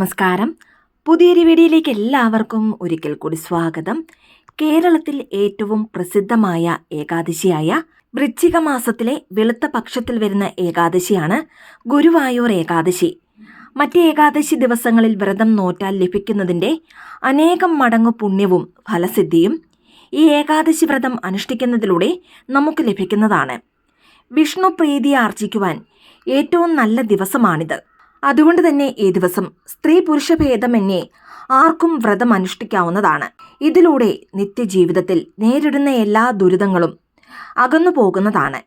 നമസ്കാരം. പുതിയൊരു വീഡിയോയിലേക്ക് എല്ലാവർക്കും ഒരിക്കൽ കൂടി സ്വാഗതം. കേരളത്തിൽ ഏറ്റവും പ്രസിദ്ധമായ ഏകാദശിയായ വൃശ്ചിക മാസത്തിലെ വെളുത്ത പക്ഷത്തിൽ വരുന്ന ഏകാദശിയാണ് ഗുരുവായൂർ ഏകാദശി. മറ്റ് ഏകാദശി ദിവസങ്ങളിൽ വ്രതം നോറ്റാൽ ലഭിക്കുന്നതിന്റെ അനേകം മടങ്ങു പുണ്യവും ഫലസിദ്ധിയും ഈ ഏകാദശി വ്രതം അനുഷ്ഠിക്കുന്നതിലൂടെ നമുക്ക് ലഭിക്കുന്നതാണ്. വിഷ്ണു പ്രീതി ആർജിക്കുവാൻ ഏറ്റവും നല്ല ദിവസമാണിത്. അതുകൊണ്ട് തന്നെ ഈ ദിവസം സ്ത്രീ പുരുഷ ഭേദമന്യേ ആർക്കും വ്രതം അനുഷ്ഠിക്കാവുന്നതാണ്. ഇതിലൂടെ നിത്യജീവിതത്തിൽ നേരിടുന്ന എല്ലാ ദുരിതങ്ങളും അകന്നു പോകുന്നതാണ്.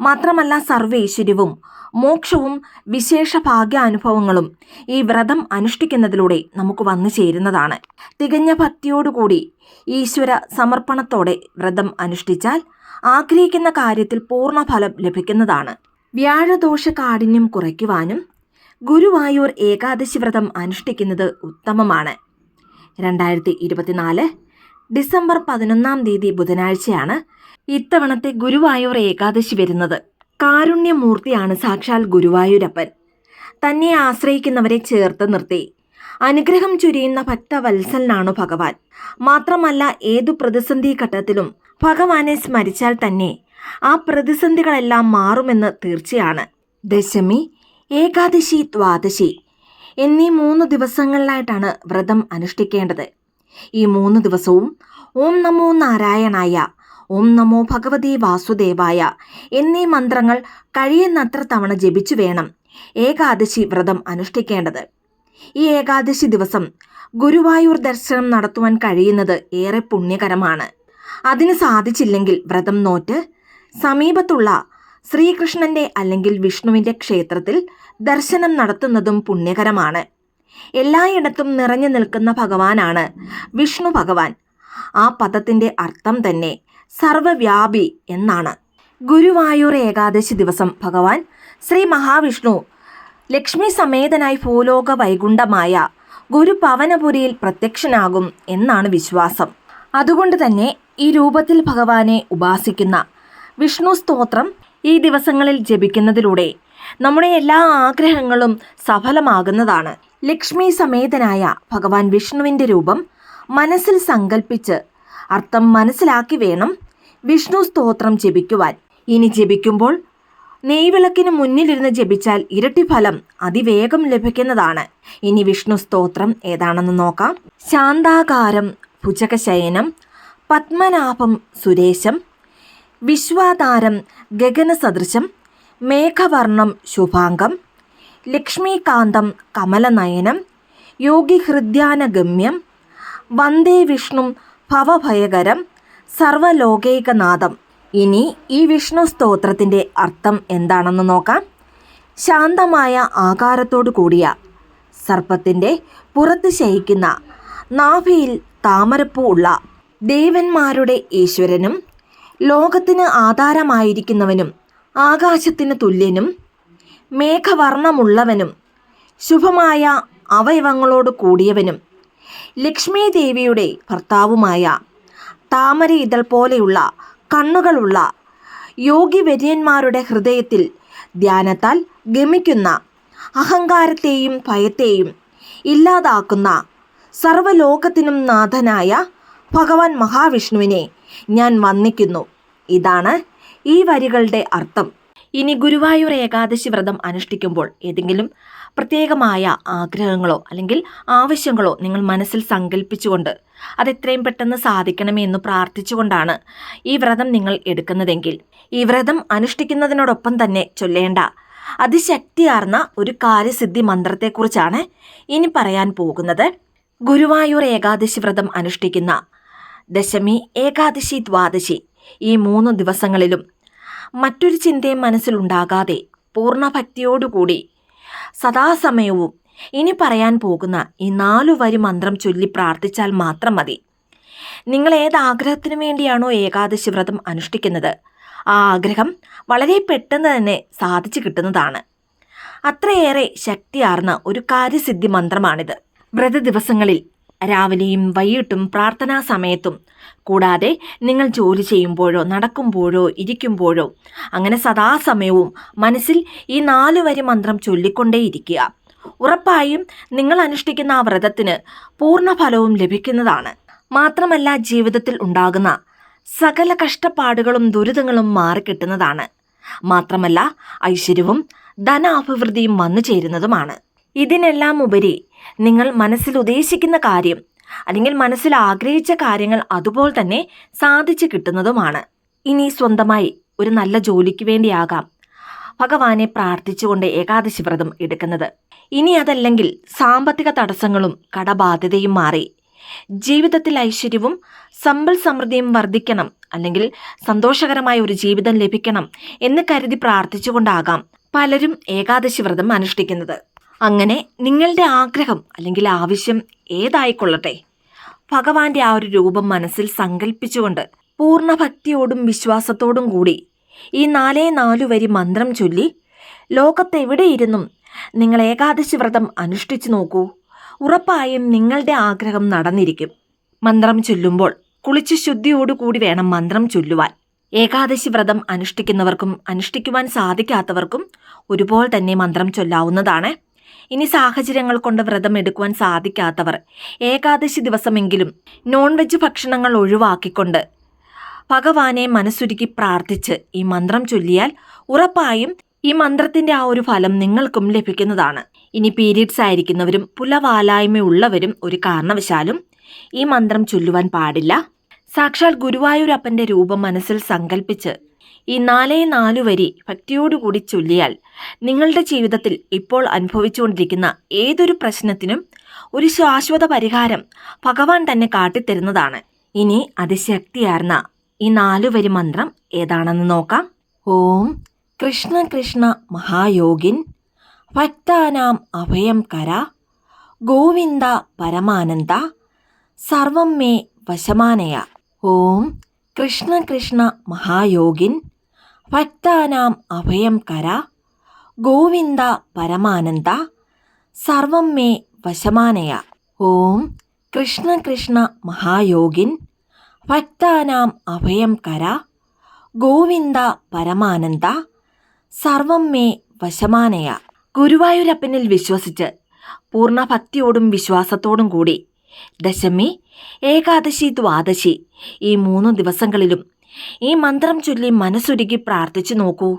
മാത്രമല്ല സർവൈശ്വര്യവും മോക്ഷവും വിശേഷ ഭാഗ്യാനുഭവങ്ങളും ഈ വ്രതം അനുഷ്ഠിക്കുന്നതിലൂടെ നമുക്ക് വന്നു ചേരുന്നതാണ്. തികഞ്ഞ ഭക്തിയോടുകൂടി ഈശ്വര സമർപ്പണത്തോടെ വ്രതം അനുഷ്ഠിച്ചാൽ ആഗ്രഹിക്കുന്ന കാര്യത്തിൽ പൂർണ ഫലം ലഭിക്കുന്നതാണ്. വ്യാഴദോഷ കാഠിന്യം കുറയ്ക്കുവാനും ഗുരുവായൂർ ഏകാദശി വ്രതം അനുഷ്ഠിക്കുന്നത് ഉത്തമമാണ്. രണ്ടായിരത്തി ഇരുപത്തിനാല് ഡിസംബർ പതിനൊന്നാം തീയതി ബുധനാഴ്ചയാണ് ഇത്തവണത്തെ ഗുരുവായൂർ ഏകാദശി വരുന്നത്. കാരുണ്യമൂർത്തിയാണ് സാക്ഷാൽ ഗുരുവായൂരപ്പൻ. തന്നെ ആശ്രയിക്കുന്നവരെ ചേർത്ത് നിർത്തി. അനുഗ്രഹം ചുരിയുന്ന ഭക്തവത്സലനാണു ഭഗവാൻ. മാത്രമല്ല ഏതു പ്രതിസന്ധി ഘട്ടത്തിലും ഭഗവാനെ സ്മരിച്ചാൽ തന്നെ ആ പ്രതിസന്ധികളെല്ലാം മാറുമെന്ന് തീർച്ചയാണ്. ദശമി ഏകാദശി ദ്വാദശി എന്നീ മൂന്ന് ദിവസങ്ങളിലായിട്ടാണ് വ്രതം അനുഷ്ഠിക്കേണ്ടത്. ഈ മൂന്ന് ദിവസവും ഓം നമോ നാരായണായ ഓം നമോ ഭഗവതി വാസുദേവായ എന്നീ മന്ത്രങ്ങൾ കഴിയുന്നത്ര തവണ ജപിച്ചു വേണം ഏകാദശി വ്രതം അനുഷ്ഠിക്കേണ്ടത്. ഈ ഏകാദശി ദിവസം ഗുരുവായൂർ ദർശനം നടത്തുവാൻ കഴിയുന്നത് ഏറെ പുണ്യകരമാണ്. അതിന് സാധിച്ചില്ലെങ്കിൽ വ്രതം നോറ്റ് സമീപത്തുള്ള ശ്രീകൃഷ്ണന്റെ അല്ലെങ്കിൽ വിഷ്ണുവിന്റെ ക്ഷേത്രത്തിൽ ദർശനം നടത്തുന്നതും പുണ്യകരമാണ്. എല്ലായിടത്തും നിറഞ്ഞു നിൽക്കുന്ന ഭഗവാനാണ് വിഷ്ണു ഭഗവാൻ. ആ പദത്തിന്റെ അർത്ഥം തന്നെ സർവവ്യാപി എന്നാണ്. ഗുരുവായൂർ ഏകാദശി ദിവസം ഭഗവാൻ ശ്രീ മഹാവിഷ്ണു ലക്ഷ്മി സമേതനായി ഭൂലോക വൈകുണ്ഠമായ ഗുരുപവനപുരിയിൽ പ്രത്യക്ഷനാകും എന്നാണ് വിശ്വാസം. അതുകൊണ്ട് തന്നെ ഈ രൂപത്തിൽ ഭഗവാനെ ഉപാസിക്കുന്ന വിഷ്ണു സ്തോത്രം ഈ ദിവസങ്ങളിൽ ജപിക്കുന്നതിലൂടെ നമ്മുടെ എല്ലാ ആഗ്രഹങ്ങളും സഫലമാകുന്നതാണ്. ലക്ഷ്മി സമേതനായ ഭഗവാൻ വിഷ്ണുവിന്റെ രൂപം മനസ്സിൽ സങ്കല്പിച്ച് അർത്ഥം മനസ്സിലാക്കി വേണം വിഷ്ണു സ്തോത്രം ജപിക്കുവാൻ. ഇനി ജപിക്കുമ്പോൾ നെയ്വിളക്കിന് മുന്നിലിരുന്ന് ജപിച്ചാൽ ഇരട്ടി ഫലം അതിവേഗം ലഭിക്കുന്നതാണ്. ഇനി വിഷ്ണു സ്തോത്രം ഏതാണെന്ന് നോക്കാം. ശാന്താകാരം ഭുജകശയനം പത്മനാഭം സുരേശം വിശ്വാതാരം ഗഗനസദൃശം മേഘവർണം ശുഭാംഗം ലക്ഷ്മീകാന്തം കമലനയനം യോഗി യോഗിഹൃദ്യാനഗമ്യം വന്ദേ വിഷ്ണു ഭവഭയകരം സർവലോകൈകനാഥം. ഇനി ഈ വിഷ്ണു സ്തോത്രത്തിന്റെ അർത്ഥം എന്താണെന്ന് നോക്കാം. ശാന്തമായ ആകാരത്തോടു കൂടിയ സർപ്പത്തിന്റെ പുറത്ത് ശയിക്കുന്ന നാഭിയിൽ താമരപ്പൂ ഉള്ള ദേവന്മാരുടെ ഈശ്വരനും ലോകത്തിന് ആധാരമായിരിക്കുന്നവനും ആകാശത്തിന് തുല്യനും മേഘവർണമുള്ളവനും ശുഭമായ അവയവങ്ങളോട് കൂടിയവനും ലക്ഷ്മി ദേവിയുടെ ഭർത്താവുമായ താമര ഇതൾ പോലെയുള്ള കണ്ണുകളുള്ള യോഗിവര്യന്മാരുടെ ഹൃദയത്തിൽ ധ്യാനത്താൽ ഗമിക്കുന്ന അഹങ്കാരത്തെയും ഭയത്തെയും ഇല്ലാതാക്കുന്ന സർവലോകത്തിനും നാഥനായ ഭഗവാൻ മഹാവിഷ്ണുവിനെ ഞാൻ വന്നിക്കുന്നു. ഇതാണ് ഈ വരികളുടെ അർത്ഥം. ഇനി ഗുരുവായൂർ ഏകാദശി വ്രതം അനുഷ്ഠിക്കുമ്പോൾ ഏതെങ്കിലും പ്രത്യേകമായ ആഗ്രഹങ്ങളോ അല്ലെങ്കിൽ ആവശ്യങ്ങളോ നിങ്ങൾ മനസ്സിൽ സങ്കല്പിച്ചുകൊണ്ട് അത് എത്രയും പെട്ടെന്ന് സാധിക്കണമേ എന്ന് പ്രാർത്ഥിച്ചുകൊണ്ടാണ് ഈ വ്രതം നിങ്ങൾ എടുക്കുന്നതെങ്കിൽ. ഈ വ്രതം അനുഷ്ഠിക്കുന്നതിനോടൊപ്പം തന്നെ ചൊല്ലേണ്ട അതിശക്തിയാർന്ന ഒരു കാര്യസിദ്ധി മന്ത്രത്തെക്കുറിച്ചാണ് ഇനി പറയാൻ പോകുന്നത്. ഗുരുവായൂർ ഏകാദശി വ്രതം അനുഷ്ഠിക്കുന്ന ദശമി ഏകാദശി ദ്വാദശി ഈ മൂന്ന് ദിവസങ്ങളിലും മറ്റൊരു ചിന്തയും മനസ്സിലുണ്ടാകാതെ പൂർണ ഭക്തിയോടുകൂടി സദാസമയവും ഇനി പറയാൻ പോകുന്ന ഈ നാലു വരി മന്ത്രം ചൊല്ലി പ്രാർത്ഥിച്ചാൽ മാത്രം മതി. നിങ്ങൾ ഏത് ആഗ്രഹത്തിനു വേണ്ടിയാണോ ഏകാദശി വ്രതം അനുഷ്ഠിക്കുന്നത്? ആ ആഗ്രഹം വളരെ പെട്ടെന്ന് തന്നെ സാധിച്ചു കിട്ടുന്നതാണ്. അത്രയേറെ ശക്തിയാർന്ന ഒരു കാര്യസിദ്ധി മന്ത്രമാണിത്. വ്രത ദിവസങ്ങളിൽ രാവിലെയും വൈകിട്ടും പ്രാർത്ഥനാ സമയത്തും. കൂടാതെ നിങ്ങൾ ജോലി ചെയ്യുമ്പോഴോ നടക്കുമ്പോഴോ ഇരിക്കുമ്പോഴോ അങ്ങനെ സദാസമയവും മനസ്സിൽ ഈ നാലു വരി മന്ത്രം ചൊല്ലിക്കൊണ്ടേയിരിക്കുക. ഉറപ്പായും നിങ്ങൾ അനുഷ്ഠിക്കുന്ന ആ വ്രതത്തിന് പൂർണ ഫലവും ലഭിക്കുന്നതാണ്. മാത്രമല്ല ജീവിതത്തിൽ ഉണ്ടാകുന്ന സകല കഷ്ടപ്പാടുകളും ദുരിതങ്ങളും മാറിക്കിട്ടുന്നതാണ്. മാത്രമല്ല ഐശ്വര്യവും ധനാഭിവൃദ്ധിയും വന്നു ചേരുന്നതുമാണ് ഇതിനെല്ലാം ഉപരി നിങ്ങൾ മനസ്സിൽ ഉദ്ദേശിക്കുന്ന കാര്യം അല്ലെങ്കിൽ മനസ്സിൽ ആഗ്രഹിച്ച കാര്യങ്ങൾ അതുപോലെ തന്നെ സാധിച്ചു കിട്ടുന്നതുമാണ്. ഇനി സ്വന്തമായി ഒരു നല്ല ജോലിക്ക് വേണ്ടിയാകാം. ഭഗവാനെ പ്രാർത്ഥിച്ചുകൊണ്ട് ഏകാദശി വ്രതം എടുക്കുന്നത്. ഇനി അതല്ലെങ്കിൽ സാമ്പത്തിക തടസ്സങ്ങളും കടബാധ്യതയും മാറി. ജീവിതത്തിൽ ഐശ്വര്യവും സമ്പൽ സമൃദ്ധിയും വർദ്ധിക്കണം അല്ലെങ്കിൽ സന്തോഷകരമായ ഒരു ജീവിതം ലഭിക്കണം എന്ന് കരുതി പ്രാർത്ഥിച്ചുകൊണ്ടാകാം പലരും ഏകാദശി വ്രതം അനുഷ്ഠിക്കുന്നത്. അങ്ങനെ നിങ്ങളുടെ ആഗ്രഹം അല്ലെങ്കിൽ ആവശ്യം ഏതായിക്കൊള്ളട്ടെ. ഭഗവാന്റെ ആ ഒരു രൂപം മനസ്സിൽ സങ്കല്പിച്ചുകൊണ്ട് പൂർണ ഭക്തിയോടും വിശ്വാസത്തോടും കൂടി ഈ നാലേ നാലു വരി മന്ത്രം ചൊല്ലി ലോകത്തെവിടെയിരുന്നും നിങ്ങൾ ഏകാദശി വ്രതം അനുഷ്ഠിച്ചു നോക്കൂ. ഉറപ്പായും നിങ്ങളുടെ ആഗ്രഹം നടന്നിരിക്കും. മന്ത്രം ചൊല്ലുമ്പോൾ കുളിച്ച് ശുദ്ധിയോടുകൂടി വേണം മന്ത്രം ചൊല്ലുവാൻ. ഏകാദശി വ്രതം അനുഷ്ഠിക്കുന്നവർക്കും അനുഷ്ഠിക്കുവാൻ സാധിക്കാത്തവർക്കും ഒരുപോലെ തന്നെ മന്ത്രം ചൊല്ലാവുന്നതാണ്. ഇനി സാഹചര്യങ്ങൾ കൊണ്ട് വ്രതം എടുക്കുവാൻ സാധിക്കാത്തവർ. ഏകാദശി ദിവസമെങ്കിലും നോൺ വെജ് ഭക്ഷണങ്ങൾ ഒഴിവാക്കിക്കൊണ്ട് ഭഗവാനെ മനസ്സുരുക്കി പ്രാർത്ഥിച്ച് ഈ മന്ത്രം ചൊല്ലിയാൽ ഉറപ്പായും ഈ മന്ത്രത്തിന്റെ ആ ഒരു ഫലം നിങ്ങൾക്കും ലഭിക്കുന്നതാണ്. ഇനി പീരീഡ്സ് ആയിരിക്കുന്നവരും പുലവാലായ്മയുള്ളവരും ഒരു കാരണവശാലും ഈ മന്ത്രം ചൊല്ലുവാൻ പാടില്ല. സാക്ഷാൽ ഗുരുവായൂരപ്പന്റെ രൂപം മനസ്സിൽ സങ്കല്പിച്ച് ഈ നാലേ നാലു വരി ഭക്തിയോടുകൂടി ചൊല്ലിയാൽ നിങ്ങളുടെ ജീവിതത്തിൽ ഇപ്പോൾ അനുഭവിച്ചുകൊണ്ടിരിക്കുന്ന ഏതൊരു പ്രശ്നത്തിനും ഒരു ശാശ്വത പരിഹാരം ഭഗവാൻ തന്നെ കാട്ടിത്തരുന്നതാണ്. ഇനി അതിശക്തിയാർന്ന ഈ നാലു വരി മന്ത്രം ഏതാണെന്ന് നോക്കാം. ഓം കൃഷ്ണ കൃഷ്ണ മഹായോഗിൻ ഭക്താനാം അഭയം കര ഗോവിന്ദ പരമാനന്ദ സർവം മേ വശമാനയ. ഓം കൃഷ്ണ കൃഷ്ണ മഹായോഗിൻ ഭക്താനാം അഭയം കര ഗോവിന്ദ പരമാനന്ദ സർവം മേ വശമാനയ. ഓം കൃഷ്ണ കൃഷ്ണ മഹായോഗിൻ ഭക്താനാം അഭയം കര ഗോവിന്ദ പരമാനന്ദ സർവം മേ വശമാനയ. ഗുരുവായൂരപ്പനിൽ വിശ്വസിച്ച് പൂർണ ഭക്തിയോടും വിശ്വാസത്തോടും കൂടി ദശമി ഏകാദശി ദ്വാദശി. ഈ മൂന്ന് ദിവസങ്ങളിലും ഈ മന്ത്രം ചൊല്ലി മനസ്സുരുകി പ്രാർത്ഥിച്ചു നോക്കൂ.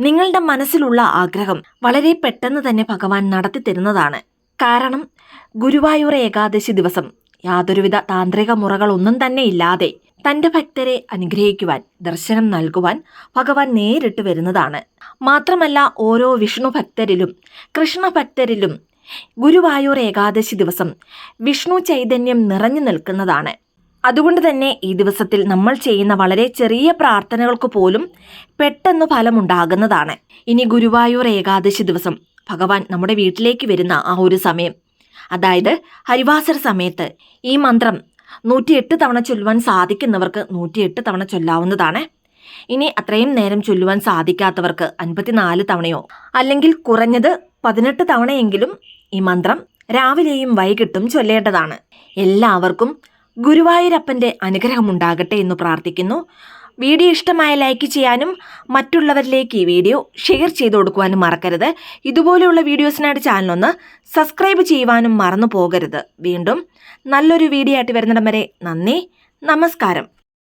നിങ്ങളുടെ മനസ്സിലുള്ള ആഗ്രഹം വളരെ പെട്ടെന്ന് തന്നെ ഭഗവാൻ നടത്തി തരുന്നതാണ്. കാരണം ഗുരുവായൂർ ഏകാദശി ദിവസം യാതൊരുവിധ താന്ത്രിക മുറകളൊന്നും തന്നെ ഇല്ലാതെ തന്റെ ഭക്തരെ അനുഗ്രഹിക്കുവാൻ ദർശനം നൽകുവാൻ ഭഗവാൻ നേരിട്ട് വരുന്നതാണ്. മാത്രമല്ല ഓരോ വിഷ്ണു ഭക്തരിലും കൃഷ്ണ ഭക്തരിലും ഗുരുവായൂർ ഏകാദശി ദിവസം വിഷ്ണു ചൈതന്യം നിറഞ്ഞു നിൽക്കുന്നതാണ്. അതുകൊണ്ട് തന്നെ ഈ ദിവസത്തിൽ നമ്മൾ ചെയ്യുന്ന വളരെ ചെറിയ പ്രാർത്ഥനകൾക്ക് പോലും പെട്ടെന്ന് ഫലമുണ്ടാകുന്നതാണ്. ഇനി ഗുരുവായൂർ ഏകാദശി ദിവസം ഭഗവാൻ നമ്മുടെ വീട്ടിലേക്ക് വരുന്ന ആ ഒരു സമയം. അതായത് ഹരിവാസർ സമയത്ത് ഈ മന്ത്രം നൂറ്റിയെട്ട് തവണ ചൊല്ലുവാൻ സാധിക്കുന്നവർക്ക് നൂറ്റിയെട്ട് തവണ ചൊല്ലാവുന്നതാണ്. ഇനി അത്രയും നേരം ചൊല്ലുവാൻ സാധിക്കാത്തവർക്ക് അൻപത്തിനാല് തവണയോ അല്ലെങ്കിൽ കുറഞ്ഞത് പതിനെട്ട് തവണയെങ്കിലും ഈ മന്ത്രം രാവിലെയും വൈകിട്ടും ചൊല്ലേണ്ടതാണ്. എല്ലാവർക്കും ഗുരുവായൂരപ്പന്റെ അനുഗ്രഹമുണ്ടാകട്ടെ എന്ന് പ്രാർത്ഥിക്കുന്നു. വീഡിയോ ഇഷ്ടമായ ലൈക്ക് ചെയ്യാനും മറ്റുള്ളവരിലേക്ക് ഈ വീഡിയോ ഷെയർ ചെയ്തു കൊടുക്കുവാനും മറക്കരുത്. ഇതുപോലെയുള്ള വീഡിയോസിനായിട്ട് ചാനലൊന്ന് സബ്സ്ക്രൈബ് ചെയ്യുവാനും മറന്നു പോകരുത് വീണ്ടും നല്ലൊരു വീഡിയോ ആയിട്ട് വരുന്നിടം വരെ നന്ദി. നമസ്കാരം.